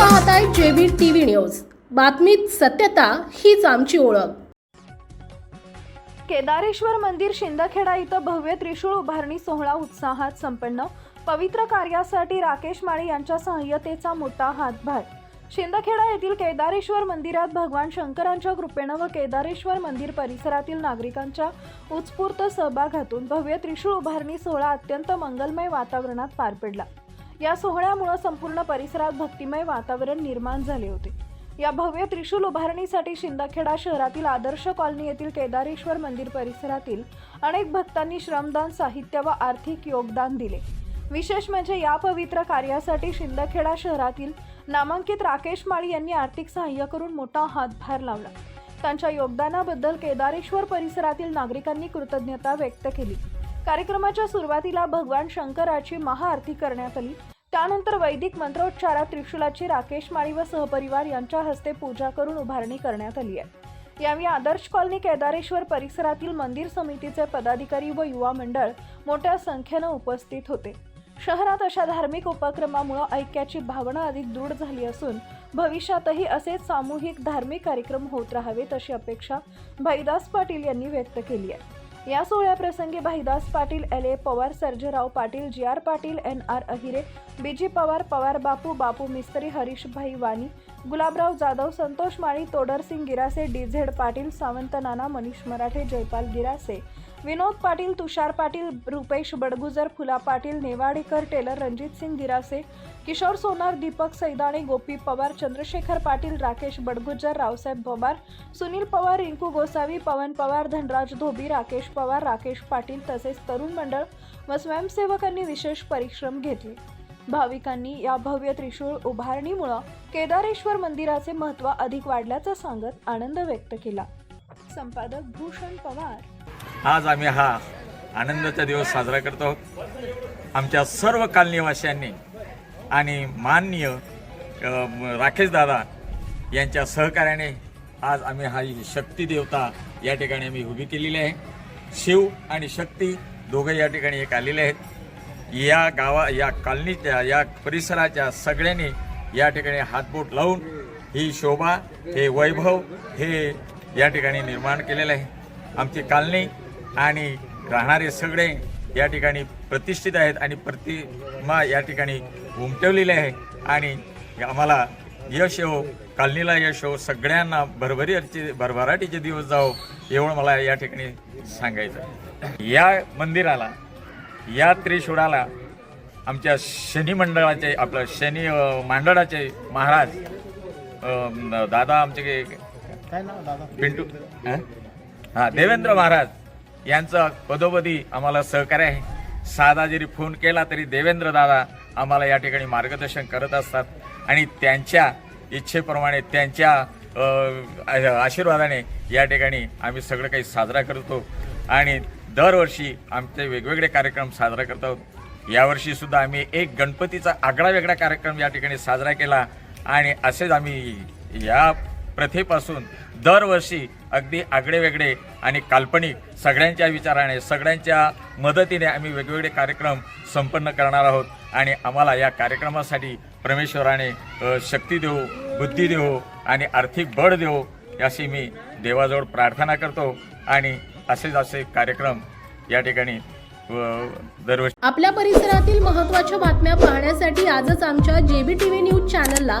पाहताय JB TV news. बातमीत सत्यता हीच आमची ओळख. केदारेश्वर मंदिर शिंदखेडा इथं भव्य त्रिशूळ उभारणी सोहळा उत्साहात संपन्न. पवित्र कार्यासाठी राकेश माळी यांच्या सहाय्यतेचा मोठा हातभार. शिंदखेडा येथील केदारेश्वर मंदिरात भगवान शंकरांच्या कृपेनं व केदारेश्वर मंदिर परिसरातील नागरिकांच्या उत्स्फूर्त सहभागातून भव्य त्रिशूळ उभारणी सोहळा अत्यंत मंगलमय वातावरणात पार पडला. या सोहळ्यामुळं संपूर्ण परिसरात भक्तिमय वातावरण निर्माण झाले होते. या भव्य त्रिशूल उभारणीसाठी शिंदखेडा शहरातील आदर्श कॉलनी येथील केदारेश्वर मंदिर परिसरातील अनेक भक्तांनी श्रमदान साहित्य व आर्थिक योगदान दिले. विशेष म्हणजे या पवित्र कार्यासाठी शिंदखेडा शहरातील नामांकित राकेश माळी यांनी आर्थिक सहाय्य करून मोठा हातभार लावला. त्यांच्या योगदानाबद्दल केदारेश्वर परिसरातील नागरिकांनी कृतज्ञता व्यक्त केली. कार्यक्रमाच्या सुरुवातीला भगवान शंकराची महाआरती करण्यात आली. त्यानंतर वैदिक मंत्रोच्चारात त्रिशूलाची राकेश माळी व सहपरिवार यांच्या हस्ते पूजा करून उभारणी करण्यात आली आहे. यावेळी आदर्श कॉलनी केदारेश्वर परिसरातील मंदिर समितीचे पदाधिकारी व युवा मंडळ मोठ्या संख्येनं उपस्थित होते. शहरात अशा धार्मिक उपक्रमामुळे ऐक्याची भावना अधिक दृढ झाली असून भविष्यातही असेच सामूहिक धार्मिक कार्यक्रम होत राहावेत अशी अपेक्षा भाईदास पाटील यांनी व्यक्त केली आहे. या सोहळ्याप्रसंगी Bhaidas Patil L A Pawar Sarjerao Patil G R Patil N R Ahire B G Pawar Pawar Bapu Bapu Mistry Harishbhai Wani Gulabrao Jadhav Santosh Mali Todarsing Girase D Z Patil Sawant Nana Manish Marathe Jaipal Girase Vinod Patil Tushar Patil Rupesh Badgujar Phula Patil Newadekar Tailor Ranjit Singh Girase Kishor Sonar Deepak Saidane Gopi Pawar Chandrashekhar Patil Rakesh Badgujar Raosaheb Pawar Sunil Pawar Rinku Gosavi Pawan Pawar Dhanraj Dhobi Rakesh Pawar Rakesh Patil तसेच तरुण मंडळ व स्वयंसेवकांनी विशेष परिश्रम घेतले. भाविकांनी या भव्य त्रिशूळ उभारणीमुळं केदारेश्वर मंदिराचे महत्त्व अधिक वाढल्याचं सांगत आनंद व्यक्त केला. संपादक भूषण पवार. आज आम्ही हा आनंदाचा दिवस साजरा करतो आमच्या सर्व कालनिवासियांनी आणि माननीय राकेश दादा यांच्या सहकार्याने आज आम्ही हा ही शक्ती देवता या ठिकाणी आम्ही उभी केलेली आहे. शिव आणि शक्ती दोघं या ठिकाणी एक आलेले आहेत. या गावा या कॉलनीच्या या परिसराच्या सगळ्यांनी या ठिकाणी हातबोट लावून ही शोभा हे वैभव हे या ठिकाणी निर्माण केलेलं आहे. आमची कॉलनी आणि राहणारे सगळे या ठिकाणी प्रतिष्ठित आहेत आणि प्रतिमा या ठिकाणी उमटवलेली आहे आणि आम्हाला यश येवो कॉलनीला यश येवो सगळ्यांना भरभरीचे भरभराटीचे दिवस जावो एवढं मला या ठिकाणी सांगायचं. या मंदिराला या त्रिशूळाला आमच्या शनी मंडळाचे आपलं शनी मंडळाचे महाराज दादा आमचे काय पिंटू? हा देवेंद्र महाराज यांचं पदोपदी आम्हाला सहकार्य आहे. साधा जरी फोन केला तरी देवेंद्र दादा आम्हाला या ठिकाणी मार्गदर्शन करत असतात. आणि त्यांच्या इच्छेप्रमाणे त्यांच्या आशीर्वादाने या ठिकाणी आम्ही सगळं काही साजरा करतो. आणि दरवर्षी आमचे वेगवेगळे कार्यक्रम साजरा करतो यावर्षी सुद्धा आम्ही एक गणपतीचा आगळा वेगळा कार्यक्रम या ठिकाणी साजरा केला. आणि असेच आम्ही या प्रथेपासून दरवर्षी अगदी आगळे वेगळे आणि काल्पनिक सगळ्यांच्या विचाराने सगळ्यांच्या मदतीने आम्ही वेगवेगळे कार्यक्रम संपन्न करणार आहोत. आणि आम्हाला या कार्यक्रमासाठी परमेश्वराने शक्ती देऊ बुद्धी देऊ आणि आर्थिक बळ देऊ अशी मी देवाजवळ प्रार्थना करतो. आणि असेच असे कार्यक्रम या ठिकाणी दरवर्षी आपल्या परिसरातील महत्त्वाच्या बातम्या पाहण्यासाठी आजच आमच्या जेबी टीव्ही न्यूज चॅनलला